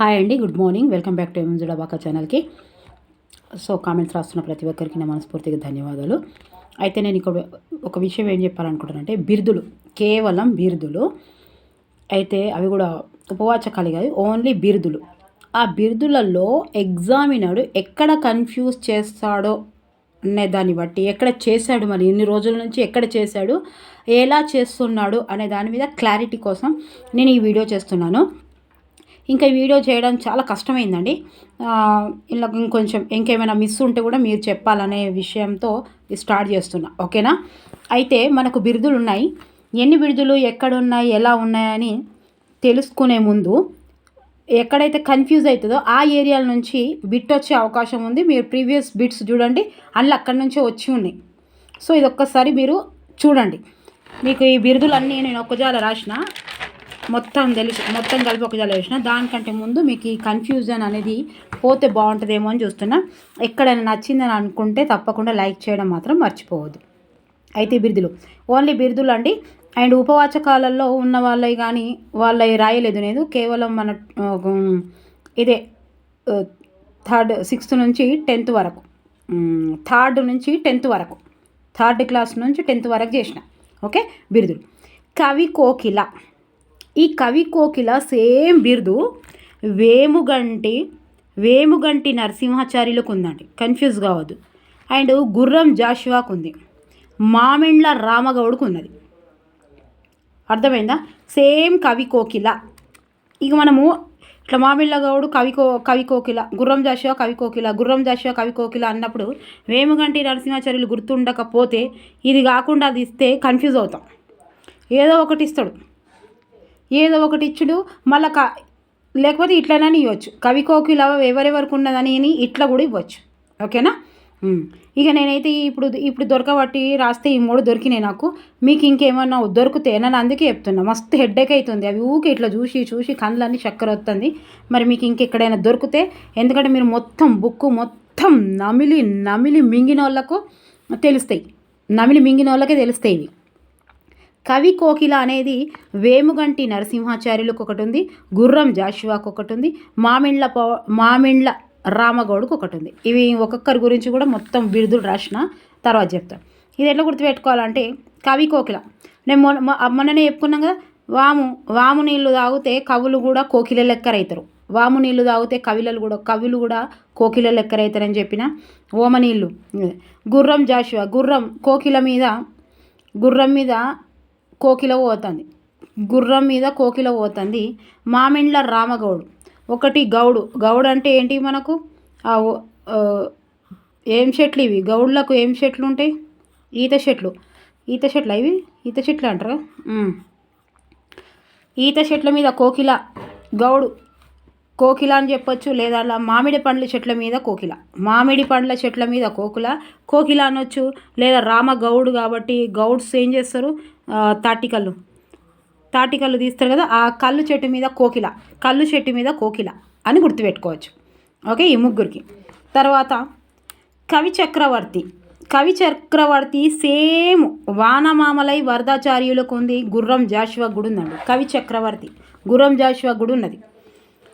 Hi అండి good morning welcome back to ఎంజుడాబాకా ఛానల్కి so comments రాస్తున్న ప్రతి ఒక్కరికి నా మనస్ఫూర్తిగా ధన్యవాదాలు. అయితే నేను ఇక్కడ ఒక విషయం ఏం చెప్పాలనుకుంటున్నానంటే బిరుదులు కేవలం బిరుదులు. అయితే అవి కూడా ఉపవాచకాలు కాదు ఓన్లీ బిరుదులు. ఆ బిరుదులలో ఎగ్జామినర్ ఎక్కడ కన్ఫ్యూజ్ చేస్తాడో అనే దాన్ని బట్టి ఎక్కడ చేశాడు మరి ఇన్ని రోజుల నుంచి ఎక్కడ చేశాడు ఎలా చేస్తున్నాడు అనే దాని మీద క్లారిటీ కోసం నేను ఈ వీడియో చేస్తున్నాను. ఇంకా వీడియో చేయడం చాలా కష్టమైందండి. ఇలా ఇంకొంచెం ఇంకేమైనా మిస్ ఉంటే కూడా మీరు చెప్పాలనే విషయంతో స్టార్ట్ చేస్తున్నా. ఓకేనా? అయితే మనకు బిరుదులు ఉన్నాయి. ఎన్ని బిరుదులు ఎక్కడున్నాయి ఎలా ఉన్నాయని తెలుసుకునే ముందు ఎక్కడైతే కన్ఫ్యూజ్ అవుతుందో ఆ ఏరియాల నుంచి బిట్ వచ్చే అవకాశం ఉంది. మీరు ప్రీవియస్ బిట్స్ చూడండి. అందులో అక్కడి నుంచే వచ్చి ఉన్నాయి. సో ఇది ఒక్కసారి మీరు చూడండి. మీకు ఈ బిరుదులన్నీ నేను ఒక్కజాల రాసిన. మొత్తం తెలిసి మొత్తం కలిపి ఒకజాల వేసిన. దానికంటే ముందు మీకు ఈ కన్ఫ్యూజన్ అనేది పోతే బాగుంటుందేమో అని చూస్తున్నా. ఎక్కడైనా నచ్చిందని అనుకుంటే తప్పకుండా లైక్ చేయడం మాత్రం మర్చిపోవద్దు. అయితే బిరుదులు. ఓన్లీ బిరుదులు అండి. అండ్ ఉపవాచకాలలో ఉన్న వాళ్ళవి కానీ వాళ్ళవి రాయలేదు నేను. కేవలం మన ఇదే థర్డ్ సిక్స్త్ నుంచి టెన్త్ వరకు. థర్డ్ నుంచి టెన్త్ వరకు. థర్డ్ క్లాస్ నుంచి టెన్త్ వరకు చేసిన. ఓకే? బిరుదులు. కవి కోకిల. ఈ కవి కోకిల సేమ్ బిరుదు వేముగంటి వేముగంటి నరసింహాచార్యులకు ఉందండి. కన్ఫ్యూజ్ కావద్దు. అండ్ గుర్రం జాషువాకు ఉంది. మామిండ్ల రామగౌడ్కు ఉన్నది. అర్థమైందా? సేమ్ కవి కోకిల. ఇక మనము ఇట్లా మామిళ్ళ గౌడు కవి కో కవి కోకిల గుర్రం జాషువా కవి కోకిల గుర్రం జాషువా కవి కోకిల అన్నప్పుడు వేముగంటి నరసింహాచార్యులు గుర్తుండకపోతే ఇది కాకుండా అది ఇస్తే కన్ఫ్యూజ్ అవుతాం. ఏదో ఒకటి ఇస్తాడు. ఏదో ఒకటి ఇచ్చుడు మళ్ళీ క లేకపోతే ఇట్లనని ఇవ్వచ్చు కవి కోకిల ఎవరెవరికి ఉన్నదని అని ఇట్లా కూడా ఇవ్వచ్చు. ఓకేనా? ఇక నేనైతే ఇప్పుడు ఇప్పుడు దొరకబట్టి రాస్తే ఈ మూడు దొరికినాయి నాకు. మీకు ఇంకేమన్నా దొరికితే నన్ను అందుకే చెప్తున్నా. మస్తు హెడ్డేక్ అవుతుంది అవి ఊకే ఇట్లా చూసి చూసి కళ్ళన్నీ చక్కెర వస్తుంది. మరి మీకు ఇంకెక్కడైనా దొరికితే ఎందుకంటే మీరు మొత్తం బుక్ మొత్తం నమిలి నమిలి మింగిన వాళ్ళకు తెలుస్తాయి. నమిలి మింగిన వాళ్ళకే తెలుస్తాయి ఇవి. కవి కోకిల అనేది వేముగంటి నరసింహాచార్యులకు ఒకటి ఉంది గుర్రం జాషువాకు ఒకటి ఉంది మామిండ్ల పో మామిండ్ల రామగౌడ్కు ఒకటి ఉంది ఇవి ఒక్కొక్కరి గురించి కూడా మొత్తం బిరుదులు రాసిన తర్వాత చెప్తాం. ఇది ఎట్లా గుర్తుపెట్టుకోవాలంటే కవి కోకిల. నేను మొన్న మొన్ననే చెప్పుకున్నాం కదా వాము వాము నీళ్ళు తాగితే కవులు కూడా కోకిల లెక్కరవుతారు వాము నీళ్ళు తాగితే కవిలలు కూడా కవులు కూడా కోకిల లెక్కరవుతారని చెప్పిన ఓమ నీళ్ళు గుర్రం జాషువా గుర్రం కోకిల మీద గుర్రం మీద కోకిల పోతుంది. గుర్రం మీద కోకిల పోతుంది. మామిండ్ల రామగౌడు. ఒకటి గౌడు. గౌడు అంటే ఏంటి మనకు? ఆ ఏం చెట్లు ఇవి? గౌడ్లకు ఏం చెట్లు ఉంటాయి? ఈత చెట్లు. ఈత చెట్లు ఇవి? ఈత చెట్లు అంటారా? ఈత చెట్ల మీద కోకిల. గౌడు. కోకిల అని చెప్పొచ్చు. లేదా అలా మామిడి పండ్ల చెట్ల మీద కోకిల. మామిడి పండ్ల చెట్ల మీద కోకిల. కోకిల అనొచ్చు. లేదా రామ గౌడు కాబట్టి గౌడ్స్ ఏం చేస్తారు? తాటికల్లు తాటికల్లు తీస్తారు కదా ఆ కళ్ళు చెట్టు మీద కోకిల. కళ్ళు చెట్టు మీద కోకిల అని గుర్తుపెట్టుకోవచ్చు. ఓకే ఈ ముగ్గురికి. తర్వాత కవి చక్రవర్తి. కవి చక్రవర్తి సేమ్ వానమామలై వరదాచార్యులకు ఉంది గుర్రం జాషువా గుడి ఉందండి. కవి చక్రవర్తి గుర్రం జాషువా గుడి ఉన్నది.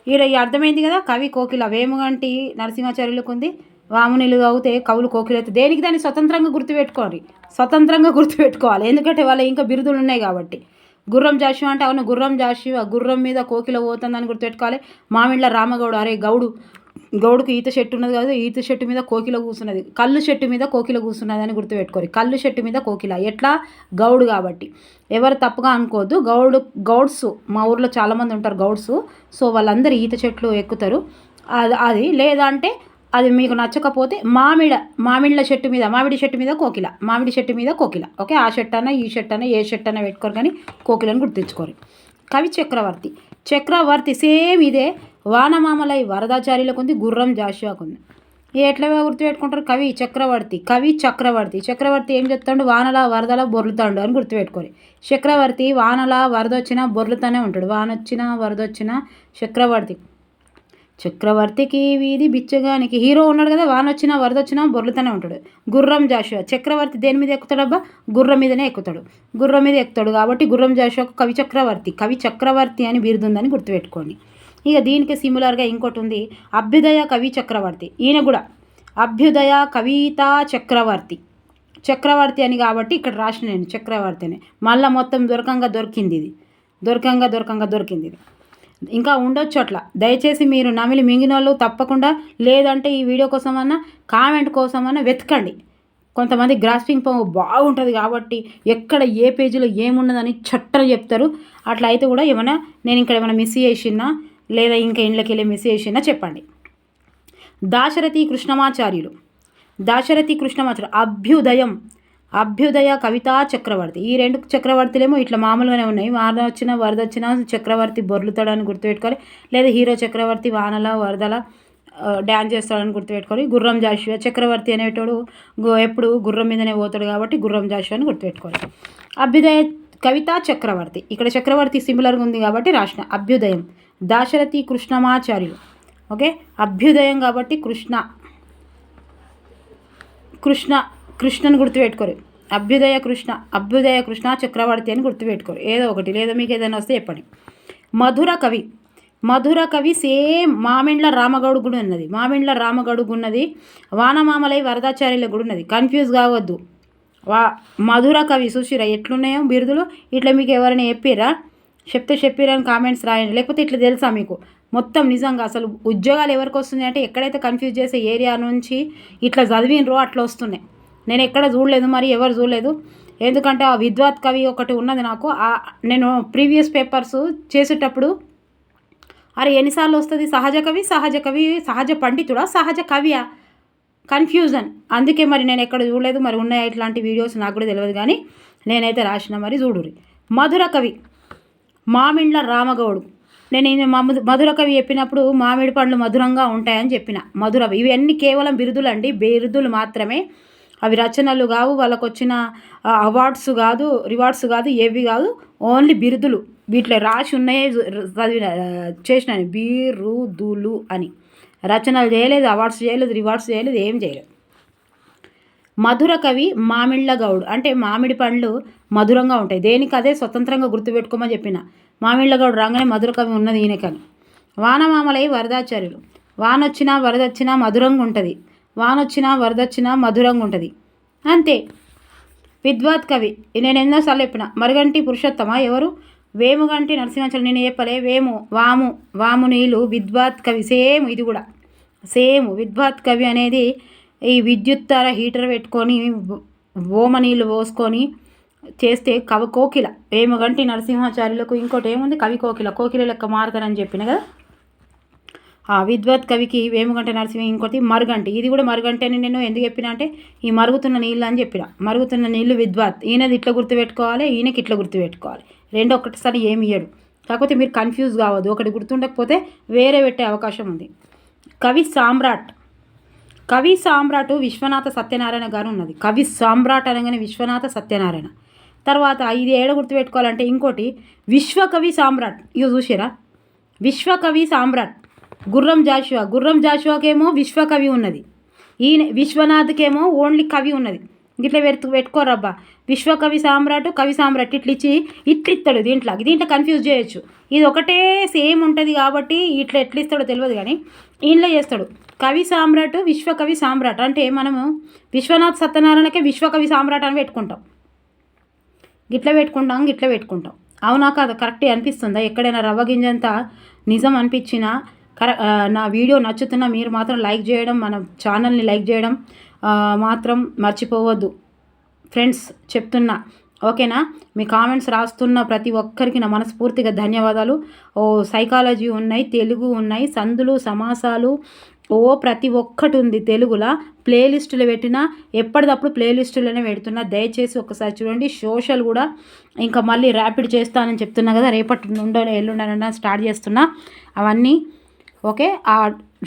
ఈడ అర్థమైంది కదా కవి కోకిల వేముగంటి నరసింహాచార్యులకు ఉంది వామునిలు అవుతే కవులు కోకిలైతే దేనికి దాన్ని స్వతంత్రంగా గుర్తుపెట్టుకోవాలి? స్వతంత్రంగా గుర్తుపెట్టుకోవాలి. ఎందుకంటే వాళ్ళ ఇంకా బిరుదులు ఉన్నాయి కాబట్టి. గుర్రం జాషువా అంటే అవును గుర్రం జాషివా గుర్రం మీద కోకిల పోతుందని గుర్తుపెట్టుకోవాలి. మామిళ్ళ రామగౌడు అరే గౌడు గౌడుకు ఈత చెట్టు ఉన్నది కాదు ఈత చెట్టు మీద కోకిల కూర్చున్నది కళ్ళు చెట్టు మీద కోకిల కూర్చున్నది అని గుర్తుపెట్టుకోరు కళ్ళు చెట్టు మీద కోకిల. ఎట్లా? గౌడు కాబట్టి. ఎవరు తప్పుగా అనుకోవద్దు. గౌడు గౌడ్స్ మా ఊర్లో చాలామంది ఉంటారు గౌడ్స్. సో వాళ్ళందరూ ఈత చెట్లు ఎక్కుతారు. అది అది లేదంటే అది మీకు నచ్చకపోతే మామిడ మామిళ్ళ చెట్టు మీద మామిడి చెట్టు మీద కోకిల మామిడి చెట్టు మీద కోకిల. ఓకే? ఆ చెట్టు అన్న ఈ చెట్టు అన్న ఏ చెట్టు అన్న పెట్టుకోరు కానీ కోకిలను గుర్తించుకోరు. కవి చక్రవర్తి. చక్రవర్తి సేమ్ ఇదే వానమామలై వరదాచార్యులకు ఉంది గుర్రం జాషువాకు ఉంది ఎట్లా ఎట్లా గుర్తుపెట్టుకుంటారు కవి చక్రవర్తి కవి చక్రవర్తి. చక్రవర్తి ఏం చెప్తాడు? వానల వరదల బొర్లుతాడు అని గుర్తుపెట్టుకోరు చక్రవర్తి వానల వరద వచ్చినా బొర్లుతూనే ఉంటాడు. వాన వచ్చినా వరద వచ్చినా చక్రవర్తి. చక్రవర్తికి వీధి బిచ్చగానికి హీరో ఉన్నాడు కదా వాన వచ్చినా వరద వచ్చినా బొర్లుతూనే ఉంటాడు. గుర్రం జాషువా. చక్రవర్తి దేని మీద ఎక్కుతాడబ్బా? గుర్రం మీదనే ఎక్కుతాడు. గుర్రం మీద ఎక్కుతాడు కాబట్టి గుర్రం జాషువాకు కవి చక్రవర్తి. కవి చక్రవర్తి అని బిరుదుందని గుర్తుపెట్టుకోండి. ఇక దీనికి సిమిలర్గా ఇంకోటి ఉంది. అభ్యుదయ కవి చక్రవర్తి. ఈయన కూడా అభ్యుదయ కవితా చక్రవర్తి. చక్రవర్తి అని కాబట్టి ఇక్కడ రాసిన నేను చక్రవర్తి అని మళ్ళీ మొత్తం దొరకంగా దొరికింది ఇది. దొరకంగా దొరకంగా దొరికింది ఇది. ఇంకా ఉండొచ్చు అట్లా. దయచేసి మీరు నమిలి మింగిన వాళ్ళు తప్పకుండా లేదంటే ఈ వీడియో కోసమన్నా కామెంట్ కోసమన్నా వెతకండి. కొంతమంది గ్రాస్పింగ్ పవర్ బాగుంటుంది కాబట్టి ఎక్కడ ఏ పేజీలో ఏమున్నదని చట్టలు చెప్తారు. అట్లా అయితే కూడా ఏమైనా నేను ఇక్కడ ఏమైనా మిస్ చేసినా లేదా ఇంకా ఇండ్లకి వెళ్ళి మిస్ చేసినా చెప్పండి. దాశరథి కృష్ణమాచార్యులు. దాశరథి కృష్ణమాచార్య అభ్యుదయం. అభ్యుదయ కవితా చక్రవర్తి. ఈ రెండు చక్రవర్తులేమో ఇట్లా మామూలుగానే ఉన్నాయి. వారద వచ్చిన వరద వచ్చిన చక్రవర్తి బొర్లుతాడని గుర్తుపెట్టుకోవాలి. లేదా హీరో చక్రవర్తి వానల వరదల డ్యాన్స్ చేస్తాడని గుర్తుపెట్టుకోవాలి. గుర్రం జాషువా చక్రవర్తి అనేటోడు ఎప్పుడు గుర్రం మీదనే పోతాడు కాబట్టి గుర్రం జాషువా అని గుర్తుపెట్టుకోవాలి. అభ్యుదయ కవితా చక్రవర్తి. ఇక్కడ చక్రవర్తి సిమిలర్గా ఉంది కాబట్టి రాసిన అభ్యుదయం. దాశరథి కృష్ణమాచార్యులు. ఓకే? అభ్యుదయం కాబట్టి కృష్ణ. కృష్ణ కృష్ణను గుర్తుపెట్టుకోరు. అభ్యుదయ కృష్ణ అభ్యుదయ కృష్ణ చక్రవర్తి అని గుర్తుపెట్టుకోరు. ఏదో ఒకటి లేదా మీకు ఏదైనా వస్తే చెప్పండి. మధుర కవి. మధుర కవి సేమ్ మామిండ్ల రామగౌడు గుడి ఉన్నది. మామిండ్ల రామగౌడు ఉన్నది. వానమామలై వరదాచార్యుల గుడి ఉన్నది. కన్ఫ్యూజ్ కావద్దు. వా మధుర కవి చూసిరా ఎట్లున్నాయో బిరుదులు? ఇట్లా మీకు ఎవరైనా చెప్పిరా చెప్తే చెప్పిరని కామెంట్స్ రాయండి. లేకపోతే ఇట్లా తెలుసా మీకు? మొత్తం నిజంగా అసలు ఉద్యోగాలు ఎవరికి వస్తున్నాయి అంటే ఎక్కడైతే కన్ఫ్యూజ్ చేసే ఏరియా నుంచి ఇట్లా చదివినరో అట్లా వస్తున్నాయి. నేను ఎక్కడ చూడలేదు మరి ఎవరు చూడలేదు. ఎందుకంటే ఆ విద్వాత్ కవి ఒకటి ఉన్నది నాకు. నేను ప్రీవియస్ పేపర్స్ చేసేటప్పుడు అరే ఎన్నిసార్లు వస్తుంది? సహజ కవి సహజ కవి సహజ పండితుడా సహజ కవియా? కన్ఫ్యూజన్. అందుకే మరి నేను ఎక్కడ చూడలేదు. మరి ఉన్నాయి ఇట్లాంటి వీడియోస్ నాకు కూడా తెలియదు కానీ నేనైతే రాసిన మరి చూడురి మధుర కవి మామిండ్ల రామగౌడు. నేను మధుర కవి చెప్పినప్పుడు మామిడి పండ్లు మధురంగా ఉంటాయని చెప్పిన. మధురవి ఇవన్నీ కేవలం బిరుదులు అండి బిరుదులు మాత్రమే. అవి రచనలు కావు వాళ్ళకు వచ్చిన అవార్డ్స్ కాదు రివార్డ్స్ కాదు ఏవి కాదు ఓన్లీ బిరుదులు. వీటిలో రాసి ఉన్నాయే చదివిన చేసిన బిరుదులు అని. రచనలు చేయలేదు అవార్డ్స్ చేయలేదు రివార్డ్స్ చేయలేదు ఏం చేయలేదు. మధుర కవి మామిళ్ళ గౌడ్. అంటే మామిడి పండ్లు మధురంగా ఉంటాయి. దేనికి అదే స్వతంత్రంగా గుర్తుపెట్టుకోమని చెప్పిన. మామిళ్ళ గౌడ్ రాగానే మధుర కవి ఉన్నది ఈయనకని. వానమామలై వరదాచార్యులు. వానొచ్చినా వరదొచ్చినా మధురంగా ఉంటుంది వానొచ్చినా వరదొచ్చినా మధురంగా ఉంటుంది అంతే. విద్వాత్ కవి నేను ఎన్నోసార్లు చెప్పిన మరుగంటి పురుషోత్తమ ఎవరు? వేముగంటి నరసింహాచలం నేను చెప్పలే వేము వాము వాము నీళ్ళు విద్వాత్ కవి సేమ్ ఇది కూడా. సేమ్ విద్వాత్ కవి అనేది ఈ విద్యుత్తర హీటర్ పెట్టుకొని ఓమ నీళ్ళు పోసుకొని చేస్తే కవి కోకిల. వేముగంటి నరసింహాచార్యులకు ఇంకోటి ఏముంది? కవి కోకిల. కోకిల లెక్క మారుతారని చెప్పిన కదా? విద్వత్ కవికి వేముగంట నరసింహ ఇంకోటి మరుగంటి. ఇది కూడా మరుగంటి అని నేను ఎందుకు చెప్పిన అంటే ఈ మరుగుతున్న నీళ్ళు అని చెప్పిన. మరుగుతున్న నీళ్ళు విద్వత్. ఈయనది ఇట్లా గుర్తుపెట్టుకోవాలి ఈయనకి ఇట్లా గుర్తుపెట్టుకోవాలి. రెండు ఒకటిసారి ఏమి ఇయ్యడు. కాకపోతే మీరు కన్ఫ్యూజ్ కావద్దు. ఒకటి గుర్తుండకపోతే వేరే పెట్టే అవకాశం ఉంది. కవి సామ్రాట్. కవి సామ్రాట్ విశ్వనాథ సత్యనారాయణ గారు ఉన్నది. కవి సామ్రాట్ అనగానే విశ్వనాథ సత్యనారాయణ. తర్వాత ఇది ఏడ గుర్తుపెట్టుకోవాలంటే ఇంకోటి విశ్వకవి సామ్రాట్. ఇక చూసారా విశ్వకవి సామ్రాట్. గుర్రం జాషువా. గుర్రం జాషువాకేమో విశ్వకవి ఉన్నది. ఈయన విశ్వనాథ్కేమో ఓన్లీ కవి ఉన్నది. ఇట్లా పెడుతు పెట్టుకోరబ్బా విశ్వకవి సామ్రాట్ కవి సామ్రాట్ ఇట్లా ఇచ్చి ఇట్లు ఇస్తాడు దీంట్లో. దీంట్లో కన్ఫ్యూజ్ చేయొచ్చు. ఇది ఒకటే సేమ్ ఉంటుంది కాబట్టి ఇట్లా ఎట్లా ఇస్తాడో తెలియదు కానీ ఈయనలో చేస్తాడు. కవి సామ్రాట్ విశ్వకవి సామ్రాట్. అంటే మనము విశ్వనాథ్ సత్యనారాయణకే విశ్వకవి సామ్రాట్ అని పెట్టుకుంటాం. గిట్ల పెట్టుకుంటాం గిట్ల పెట్టుకుంటాం. అవునా కాదు? కరెక్టే అనిపిస్తుందా? ఎక్కడైనా రవ్వ గింజంతా నిజం అనిపించినా కర నా వీడియో నచ్చుతున్న మీరు మాత్రం లైక్ చేయడం మన ఛానల్ని లైక్ చేయడం మాత్రం మర్చిపోవద్దు. ఫ్రెండ్స్ చెప్తున్నా. ఓకేనా? మీ కామెంట్స్ రాస్తున్న ప్రతి ఒక్కరికి నా మనస్ఫూర్తిగా ధన్యవాదాలు. ఓ సైకాలజీ ఉన్నాయి తెలుగు ఉన్నాయి సందులు సమాసాలు ఓ ప్రతి ఒక్కటి ఉంది తెలుగులో. ప్లేలిస్టులు పెట్టినా ఎప్పటికప్పుడు ప్లేలిస్టులోనే పెడుతున్నా. దయచేసి ఒకసారి చూడండి సోషల్ కూడా. ఇంకా మళ్ళీ ర్యాపిడ్ చేస్తానని చెప్తున్నా కదా రేపటి నుండో ఎల్లుండనన్నా స్టార్ట్ చేస్తున్నా. అవన్నీ ఓకే? ఆ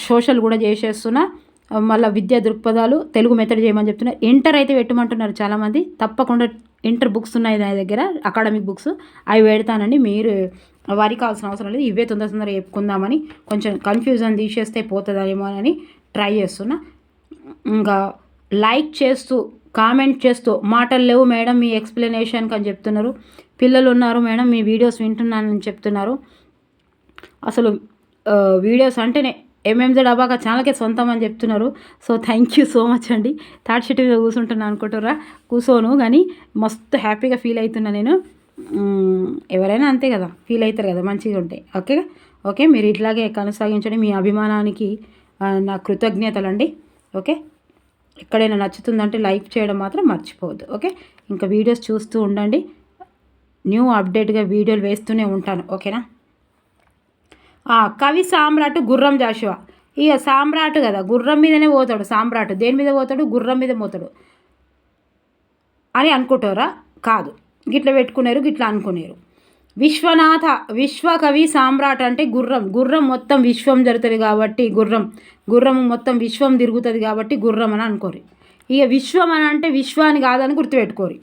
సోషల్ కూడా చేసేస్తున్నా. మళ్ళీ విద్యా దృక్పథాలు తెలుగు మెథడ్ చేయమని చెప్తున్నారు ఇంటర్ అయితే పెట్టమంటున్నారు చాలామంది. తప్పకుండా ఇంటర్ బుక్స్ ఉన్నాయి నా దగ్గర అకాడమిక్ బుక్స్. అవి పెడతానండి. మీరు వారికి కావాల్సిన అవసరం లేదు. ఇవే తొందర తొందరగా చెప్పుకుందామని కొంచెం కన్ఫ్యూజన్ తీసేస్తే పోతుందేమో అని ట్రై చేస్తున్నా. ఇంకా లైక్ చేస్తూ కామెంట్ చేస్తూ మాటలు లేవు మేడం మీ ఎక్స్ప్లెనేషన్కి అని చెప్తున్నారు. పిల్లలు ఉన్నారు మేడం మీ వీడియోస్ వింటున్నానని చెప్తున్నారు. అసలు వీడియోస్ అంటేనే ఎంఎంజెడ్ అబాక ఛానల్కే సొంతం అని చెప్తున్నారు. So thank you so much అండి. థర్డ్ షీట్ మీద కూర్చుంటున్నా అనుకుంటారా కూర్చోను కానీ మస్తు హ్యాపీగా ఫీల్ అవుతున్నా నేను. ఎవరైనా అంతే కదా ఫీల్ అవుతారు కదా మంచిగా ఉంటాయి ఓకే ఓకే మీరు ఇట్లాగే కొనసాగించండి. మీ అభిమానానికి నా కృతజ్ఞతలు అండి ఓకే ఎక్కడైనా నచ్చుతుందంటే లైక్ చేయడం మాత్రం మర్చిపోవద్దు. ఓకే ఇంకా వీడియోస్ చూస్తూ ఉండండి. న్యూ అప్డేట్గా వీడియోలు వేస్తూనే ఉంటాను. ఓకేనా కవి సామ్రాట్ గుర్రం జాషువా. ఇక సామ్రాట్ కదా గుర్రం మీదనే పోతాడు సామ్రాట్. దేని మీద పోతాడు? గుర్రం మీద పోతాడు. అని అనుకుంటారా? కాదు. గిట్ల పెట్టుకున్నారు గిట్ల అనుకున్నారు విశ్వనాథ విశ్వకవి సామ్రాట్ అంటే గుర్రం. గుర్రం మొత్తం విశ్వం జరుగుతుంది కాబట్టి గుర్రం. గుర్రం మొత్తం విశ్వం తిరుగుతుంది కాబట్టి గుర్రం అని అనుకోరు ఇక విశ్వం అని అంటే విశ్వాన్ని కాదని గుర్తుపెట్టుకోరు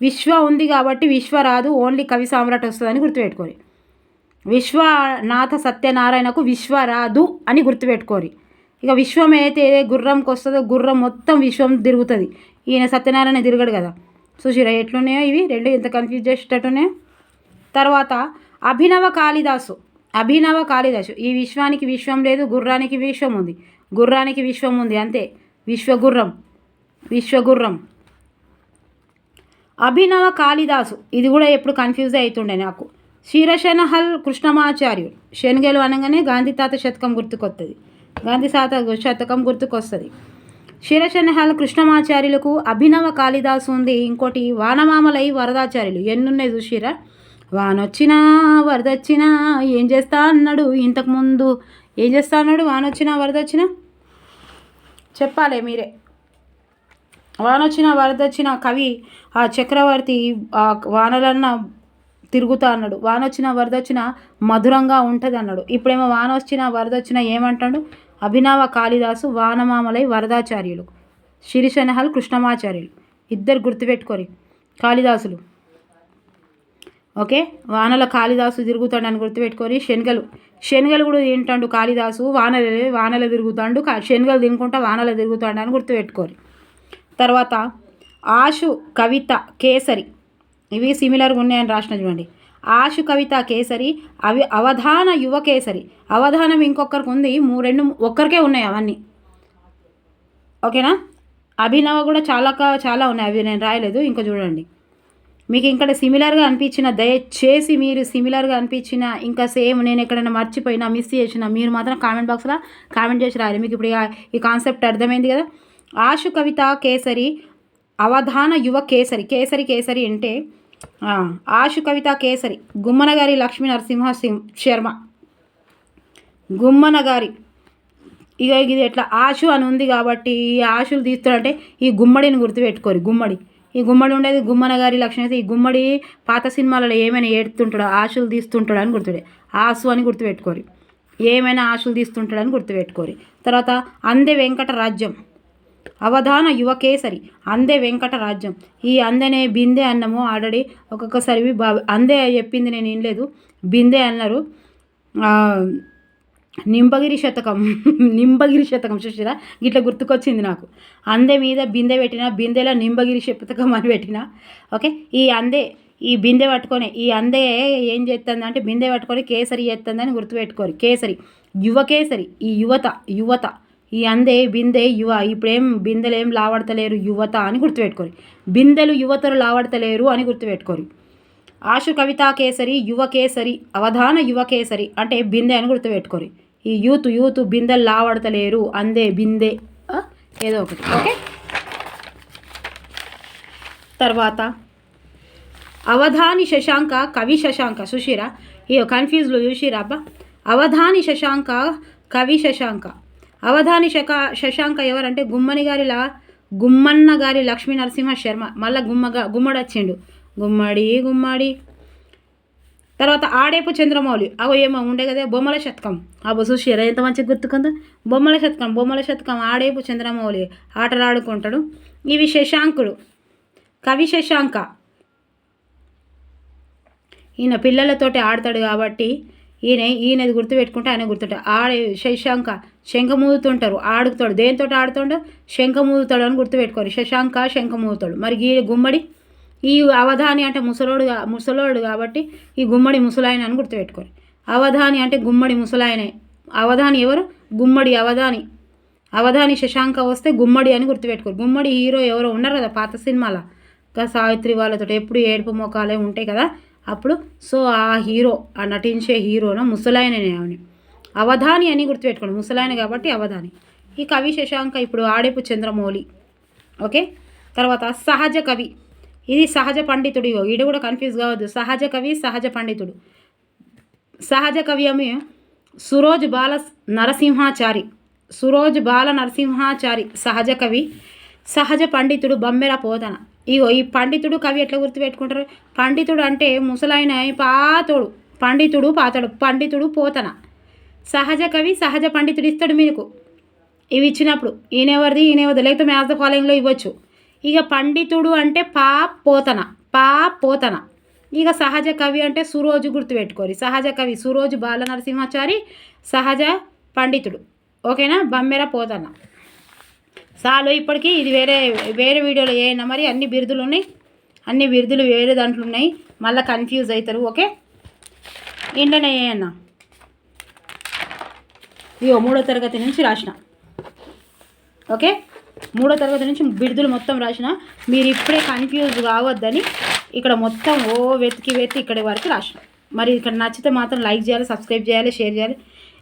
విశ్వ ఉంది కాబట్టి విశ్వ రాదు ఓన్లీ కవి సామ్రాట్ వస్తుందని గుర్తుపెట్టుకోరు విశ్వనాథ సత్యనారాయణకు విశ్వరాదు అని గుర్తుపెట్టుకోరి. ఇక విశ్వం అయితే ఏ గుర్రంకి వస్తుందో గుర్రం మొత్తం విశ్వం తిరుగుతుంది. ఈయన సత్యనారాయణ తిరగడు కదా. చూసిరా ఎట్లున్నాయో ఇవి? రెండు ఇంత కన్ఫ్యూజ్ చేసేటట్టున్నాయో తర్వాత అభినవ కాళిదాసు. అభినవ కాళిదాసు. ఈ విశ్వానికి విశ్వం లేదు గుర్రానికి విశ్వం ఉంది. గుర్రానికి విశ్వం ఉంది అంతే. విశ్వగుర్రం. విశ్వగుర్రం. అభినవ కాళిదాసు. ఇది కూడా ఎప్పుడు కన్ఫ్యూజ్ అవుతుండే నాకు. శీరశనహల్ కృష్ణమాచార్యుడు. శనగలు అనగానే గాంధీ తాత శతకం గుర్తుకొస్తుంది గాంధీ తాత శతకం గుర్తుకొస్తుంది. క్షీరశనహల్ కృష్ణమాచార్యులకు అభినవ కాళిదాసు ఉంది. ఇంకోటి వానమామలై వరదాచార్యులు. ఎన్నున్నాయి చూసిరా వానొచ్చినా వరదొచ్చినా ఏం చేస్తా అన్నాడు ఇంతకుముందు ఏం చేస్తా అన్నాడు? వానొచ్చినా వరదొచ్చినా? చెప్పాలి మీరే. వానొచ్చిన వరదొచ్చిన కవి ఆ చక్రవర్తి ఆ వానలన్న తిరుగుతా అన్నాడు. వాన వచ్చిన వరద వరదొచ్చిన మధురంగా ఉంటుంది అన్నాడు. ఇప్పుడేమో వాన వచ్చిన వరదొచ్చిన ఏమంటాడు? అభినవ కాళిదాసు వానమామలై వరదాచార్యులు. శిరిశనహల్ కృష్ణమాచార్యులు. ఇద్దరు గుర్తుపెట్టుకోరి. కాళిదాసులు. ఓకే? వానల కాళిదాసు తిరుగుతాడని గుర్తుపెట్టుకొని శనగలు. శనగలు కూడా తింటాడు కాళిదాసు. వానలు వానలు తిరుగుతాడు. కా- శనగలు తినుకుంటా వానలు తిరుగుతాడు అని గుర్తుపెట్టుకోరు. తర్వాత ఆశు కవిత కేసరి. ఇవి సిమిలర్గా ఉన్నాయని రాసిన చూడండి. ఆశు కవిత కేసరి అవి అవధాన యువ కేసరి. అవధానం ఇంకొకరికి ఉంది మూ రెండు ఒక్కరికే ఉన్నాయి అవన్నీ. ఓకేనా? అభినవ కూడా చాలా చాలా ఉన్నాయి అవి నేను రాయలేదు ఇంకా చూడండి. మీకు ఇక్కడ సిమిలర్గా అనిపించిన దయచేసి మీరు సిమిలర్గా అనిపించిన ఇంకా సేమ్ నేను ఎక్కడైనా మర్చిపోయినా మిస్ చేసిన మీరు మాత్రం కామెంట్ బాక్స్లో కామెంట్ చేసి రాయాలి. మీకు ఇప్పుడు ఈ కాన్సెప్ట్ అర్థమైంది కదా? ఆశు కవిత కేసరి అవధాన యువ కేసరి కేసరి కేసరి అంటే ఆశు కవిత కేసరి గుమ్మన గారి లక్ష్మీ నరసింహ సింహ శర్మ. గుమ్మనగారి ఇక ఇది ఎట్లా? ఆశు అని ఉంది కాబట్టి ఈ ఆశులు తీస్తాడంటే ఈ గుమ్మడిని గుర్తుపెట్టుకోరు గుమ్మడి. ఈ గుమ్మడి ఉండేది గుమ్మనగారి లక్షణం ఈ గుమ్మడి పాత సినిమాలలో ఏమైనా ఏడుతుంటాడో ఆశులు తీస్తుంటాడు అని గుర్తుడే ఆశు అని గుర్తుపెట్టుకోరు. ఏమైనా ఆశలు తీస్తుంటాడని గుర్తుపెట్టుకోరు. తర్వాత అందే వెంకట రాజ్యం. అవధాన యువకేసరి అందే వెంకట రాజ్యం ఈ అందనే బిందె అన్నము ఆల్రెడీ ఒక్కొక్కసారి బా అందే చెప్పింది నేను వినలేదు. బిందె అన్నారు నింబగిరి శతకం నింబగిరి శతకం చూసారా? గిట్ల గుర్తుకొచ్చింది నాకు. అందే మీద బిందె పెట్టిన బిందెలో నింబగిరి శతకం అని పెట్టిన ఓకే? ఈ అందే ఈ బిందె పట్టుకొని ఈ అందే ఏం చేస్తుంది అంటే బిందె పట్టుకొని కేసరి చేస్తుందని గుర్తుపెట్టుకోరు. కేసరి యువ కేసరి ఈ యువత యువత ఈ అందే బిందె యువ ఇప్పుడేం బిందెలు ఏం లావడతలేరు యువత అని గుర్తుపెట్టుకోరు. బిందెలు యువతలు లావడతలేరు అని గుర్తుపెట్టుకోరు. ఆశు కవితా కేసరి యువ కేసరి అవధాన యువ కేసరి అంటే బిందె అని గుర్తుపెట్టుకోరు. ఈ యూత్ యూత్ బిందెలు లావడతలేరు అందే బిందె ఏదో ఒకటి ఓకే? తర్వాత అవధాని శశాంక కవి శశాంక సుషిరా ఈ కన్ఫ్యూజ్లో చూసిరా అబ్బా. అవధాని శశాంక కవి శశాంక. అవధాని శక శశాంక ఎవరంటే గుమ్మని గారిలా గుమ్మన్న గారి లక్ష్మీ నరసింహ శర్మ. మళ్ళా గుమ్మగా గుమ్మడి వచ్చిండు. గుమ్మడి గుమ్మడి. తర్వాత ఆడేపు చంద్రమౌళి. అగో ఏమో ఉండే కదా బొమ్మల శతకం. అబ్బో చూసిరా ఎంత మంచిగా గుర్తుకుందా. బొమ్మల శతకం బొమ్మల శతకం ఆడేపు చంద్రమౌళి ఆటలాడుకుంటాడు ఇవి శశాంకుడు. కవి శశాంక. ఈయన పిల్లలతోటి ఆడతాడు కాబట్టి ఈయన ఈయనది గుర్తుపెట్టుకుంటే ఆయన గుర్తుంటాడు. ఆడే శశాంక శంఖమూదుతుంటారు ఆడుతాడు. దేనితో ఆడుతాడు? శంఖమూదుతాడు అని గుర్తుపెట్టుకోరు శశాంక శంఖమూదుతాడు. మరి ఈ గుమ్మడి ఈ అవధాని అంటే ముసలోడు ముసలోడు కాబట్టి ఈ గుమ్మడి ముసలాయన అని గుర్తుపెట్టుకోరు అవధాని అంటే గుమ్మడి ముసలాయనే. అవధాని ఎవరు? గుమ్మడి అవధాని. అవధాని శశాంక వస్తే గుమ్మడి అని గుర్తుపెట్టుకోరు గుమ్మడి హీరో ఎవరో ఉన్నారు కదా పాత సినిమాలో. ఇంకా సావిత్రి వాళ్ళతో ఎప్పుడు ఏడుపు మొఖాలే ఉంటాయి కదా. అప్పుడు సో ఆ హీరో ఆ నటించే హీరోను ముసలాయననే ఆమె అవధాని అని గుర్తుపెట్టుకోండి. ముసలాయన కాబట్టి అవధాని. ఈ కవి శశాంక ఇప్పుడు ఆడేపు చంద్రమౌళి. ఓకే? తర్వాత సహజ కవి. ఇది సహజ పండితుడు ఇగో. కూడా కన్ఫ్యూజ్ కావద్దు. సహజ కవి సహజ పండితుడు. సహజ కవి ఏమి సురోజ్ బాల నరసింహాచారి. సురోజ్ బాల నరసింహాచారి సహజ కవి. సహజ పండితుడు బమ్మెర పోతన. ఇగో ఈ పండితుడు కవి ఎట్లా గుర్తుపెట్టుకుంటారు? పండితుడు అంటే ముసలాయన పాతోడు. పండితుడు పాతడు. పండితుడు పోతన. సహజ కవి సహజ పండితుడు ఇస్తాడు మీకు ఇవి ఇచ్చినప్పుడు ఈయనెవరిది ఈయనెవరిది? లేకపోతే మ్యాథ్ ద ఫాలోయింగ్లో ఇవ్వచ్చు. ఇక పండితుడు అంటే పా పోతన పా పోతన ఇక సహజ కవి అంటే సురోజు గుర్తుపెట్టుకోరి సహజ కవి సురోజు బాల నరసింహాచారి సహజ పండితుడు. ఓకేనా? బమ్మెర పోతన. చాలు ఇప్పటికీ ఇది వేరే వేరే వీడియోలో ఏమైనా మరి అన్ని బిరుదులు ఉన్నాయి? అన్ని బిరుదులు వేరే దాంట్లో ఉన్నాయి. మళ్ళీ కన్ఫ్యూజ్ అవుతారు ఓకే? ఏంటనే అన్నా ఇవో మూడో తరగతి నుంచి రాసిన. ఓకే? మూడో తరగతి నుంచి బిడుదలు మొత్తం రాసిన. మీరు ఇప్పుడే కన్ఫ్యూజ్ కావద్దని ఇక్కడ మొత్తం ఓ వెతికి వెతికి ఇక్కడి వరకు రాసిన. మరి ఇక్కడ నచ్చితే మాత్రం లైక్ చేయాలి సబ్స్క్రైబ్ చేయాలి షేర్ చేయాలి.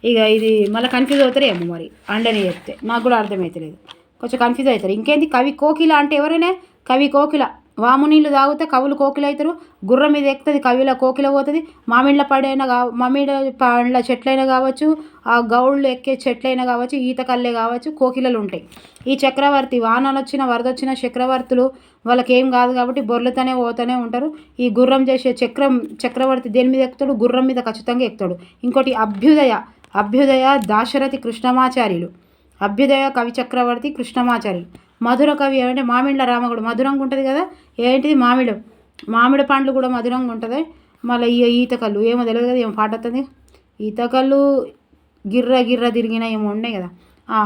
ఇక ఇది మళ్ళీ కన్ఫ్యూజ్ అవుతారు ఏమో మరి. అండని చెప్తే. నాకు కూడా అర్థమవుతలేదు కొంచెం కన్ఫ్యూజ్ అవుతారు. ఇంకేంది? కవి కోకిల అంటే ఎవరైనా? కవి కోకిల. వాము నీళ్ళు తాగితే కవులు కోకిలవుతారు గుర్రం మీద ఎక్కుతుంది కవిల కోకిల పోతుంది. మామిళ్ళ పడైనా కా మామిడి పండ్ల చెట్లైనా కావచ్చు ఆ గౌళ్ళు ఎక్కే చెట్లైనా కావచ్చు ఈత కళ్ళే కావచ్చు కోకిలలు ఉంటాయి. ఈ చక్రవర్తి వానలు వచ్చిన వరదొచ్చిన చక్రవర్తులు వాళ్ళకి ఏం కాదు కాబట్టి బొర్లతోనే పోతూనే ఉంటారు. ఈ గుర్రం చేసే చక్రం చక్రవర్తి దేని మీద ఎక్కుతాడు? గుర్రం మీద ఖచ్చితంగా ఎక్కుతాడు. ఇంకోటి అభ్యుదయ అభ్యుదయ దాశరథి కృష్ణమాచార్యులు. అభ్యుదయ కవి చక్రవర్తి కృష్ణమాచార్యులు. మధుర కవి ఏమంటే మామిళ్ళ రామగుడు. మధురంగా ఉంటుంది కదా? ఏంటిది? మామిడి. మామిడి పండ్లు కూడా మధురంగా ఉంటుంది. మళ్ళీ ఈ ఈతకళ్ళు ఏమో తెలియదు కదా ఏమో పాట వస్తుంది. ఈతకళ్ళు గిర్ర గిర్ర తిరిగిన ఏమో ఉన్నాయి కదా.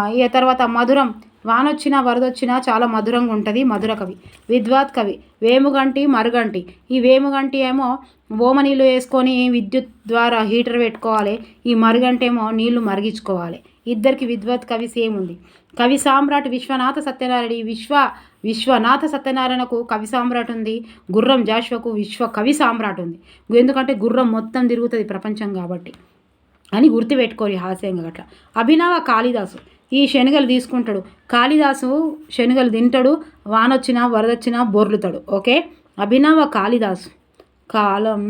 ఇక తర్వాత మధురం. వానొచ్చినా వరదొచ్చినా చాలా మధురంగా ఉంటుంది మధుర కవి. విద్వాత్ కవి. వేముగంటి మరుగంటి. ఈ వేముగంటి ఏమో ఓమ నీళ్ళు వేసుకొని విద్యుత్ ద్వారా హీటర్ పెట్టుకోవాలి. ఈ మరుగంటి ఏమో నీళ్ళు మరిగించుకోవాలి. ఇద్దరికి విద్వత్ కవి సేమ్ ఉంది. కవి సామ్రాట్ విశ్వనాథ సత్యనారాయణ. ఈ విశ్వ విశ్వనాథ సత్యనారాయణకు కవి సామ్రాట్ ఉంది. గుర్రం జాషువకు విశ్వ కవి సామ్రాట్ ఉంది. ఎందుకంటే గుర్రం మొత్తం తిరుగుతుంది ప్రపంచం కాబట్టి అని గుర్తుపెట్టుకోరు హాస్యంగా అట్లా. అభినవ కాళిదాసు. ఈ శనగలు తీసుకుంటాడు. కాళిదాసు శనగలు తింటాడు. వానొచ్చినా వరదొచ్చినా బొర్లుతాడు. ఓకే? అభినవ కాళిదాసు. కాలం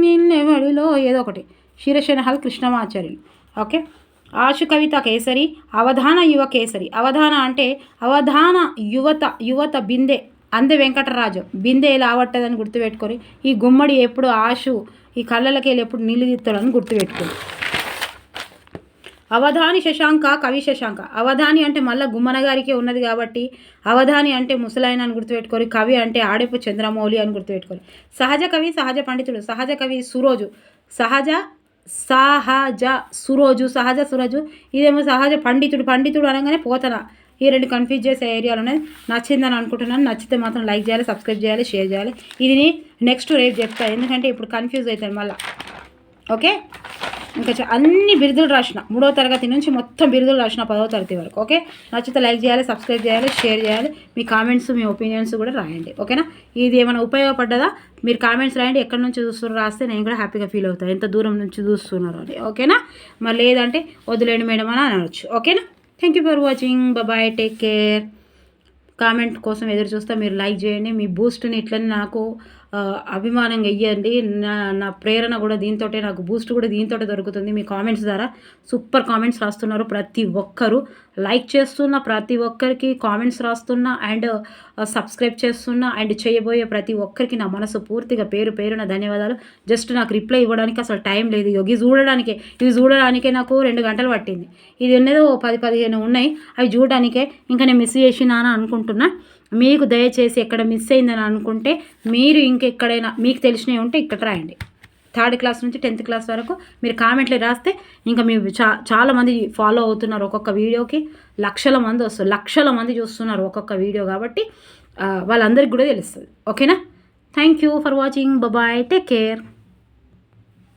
నిన్నెవడిలో? ఏదో ఒకటి. శిరశనహల్ కృష్ణమాచార్యులు. ఓకే? ఆశు కవిత కేసరి అవధాన యువ కేసరి. అవధాన అంటే అవధాన యువత యువత బిందె. అందే వెంకటరాజు. బిందె ఇలా ఆవట్టదని గుర్తుపెట్టుకొని ఈ గుమ్మడి ఎప్పుడు ఆశు ఈ కళ్ళలకి వెళ్ళి ఎప్పుడు నీళ్ళు తీస్తాడని గుర్తుపెట్టుకోండి అవధాని శశాంక కవి శశాంక. అవధాని అంటే మళ్ళీ గుమ్మన గారికే ఉన్నది కాబట్టి అవధాని అంటే ముసలాయన అని గుర్తుపెట్టుకోరు కవి అంటే ఆడెపు చంద్రమౌళి అని గుర్తుపెట్టుకోరు. సహజ కవి సహజ పండితుడు సహజ కవి సురోజు సహజ సహజ సురోజు సహజ సురోజు ఇదేమో సహజ పండితుడు పండితుడు అనగానే పోతన. ఈ రెండు కన్ఫ్యూజ్ చేసే ఏరియాలు ఉన్నాయి నచ్చిందని అనుకుంటున్నాను. నచ్చితే మాత్రం లైక్ చేయాలి సబ్స్క్రైబ్ చేయాలి షేర్ చేయాలి. ఇది నెక్స్ట్ రేపు చెప్తాను ఎందుకంటే ఇప్పుడు కన్ఫ్యూజ్ అవుతాను మళ్ళీ. ఓకే ఇంకా అన్ని బిరుదులు రాసిన. మూడో తరగతి నుంచి మొత్తం బిరుదులు రాసిన పదో తరగతి వరకు ఓకే? నచ్చితే లైక్ చేయాలి సబ్స్క్రైబ్ చేయాలి షేర్ చేయాలి. మీ కామెంట్స్ మీ ఒపీనియన్స్ కూడా రాయండి ఓకేనా? ఇది ఏమైనా ఉపయోగపడ్డదా? మీరు కామెంట్స్ రాయండి ఎక్కడి నుంచి చూస్తున్నారు రాస్తే నేను కూడా హ్యాపీగా ఫీల్ అవుతాను ఎంత దూరం నుంచి చూస్తున్నారు అని ఓకేనా? మరి లేదంటే వదిలేండి మేడం అని అనవచ్చు ఓకేనా? Thank you for watching bye take care comment కోసం ఎదురు చూస్తా మీరు లైక్ చేయండి. మీ బూస్ట్ని ఇట్లనే నాకు అభిమానంగా ఇవ్వండి నా నా ప్రేరణ కూడా దీంతో నాకు బూస్ట్ కూడా దీంతో దొరుకుతుంది. మీ కామెంట్స్ ద్వారా సూపర్ కామెంట్స్ రాస్తున్నారు ప్రతి ఒక్కరు. లైక్ చేస్తున్న ప్రతి ఒక్కరికి కామెంట్స్ రాస్తున్నా అండ్ సబ్స్క్రైబ్ చేస్తున్నా అండ్ చేయబోయే ప్రతి ఒక్కరికి నా మనసు పూర్తిగా పేరు పేరున ధన్యవాదాలు. జస్ట్ నాకు రిప్లై ఇవ్వడానికి అసలు టైం లేదు. ఇవి చూడడానికే ఇవి చూడడానికే నాకు రెండు గంటలు పట్టింది. ఇది ఉన్నదో పది పదిహేను ఉన్నాయి. అవి చూడడానికే ఇంకా నేను మిస్ చేసినా అని అనుకుంటున్నా. మీకు దయచేసి ఎక్కడ మిస్ అయిందని అనుకుంటే మీరు ఇంకెక్కడైనా మీకు తెలిసినవి ఉంటే ఇక్కడ రాయండి. థర్డ్ క్లాస్ నుంచి టెన్త్ క్లాస్ వరకు మీరు కామెంట్లు రాస్తే ఇంకా మీరు చా చాలామంది ఫాలో అవుతున్నారు ఒక్కొక్క వీడియోకి. లక్షల మంది వస్తారు లక్షల మంది చూస్తున్నారు ఒక్కొక్క వీడియో కాబట్టి వాళ్ళందరికీ కూడా తెలుస్తుంది. ఓకేనా? Thank you for watching bye take care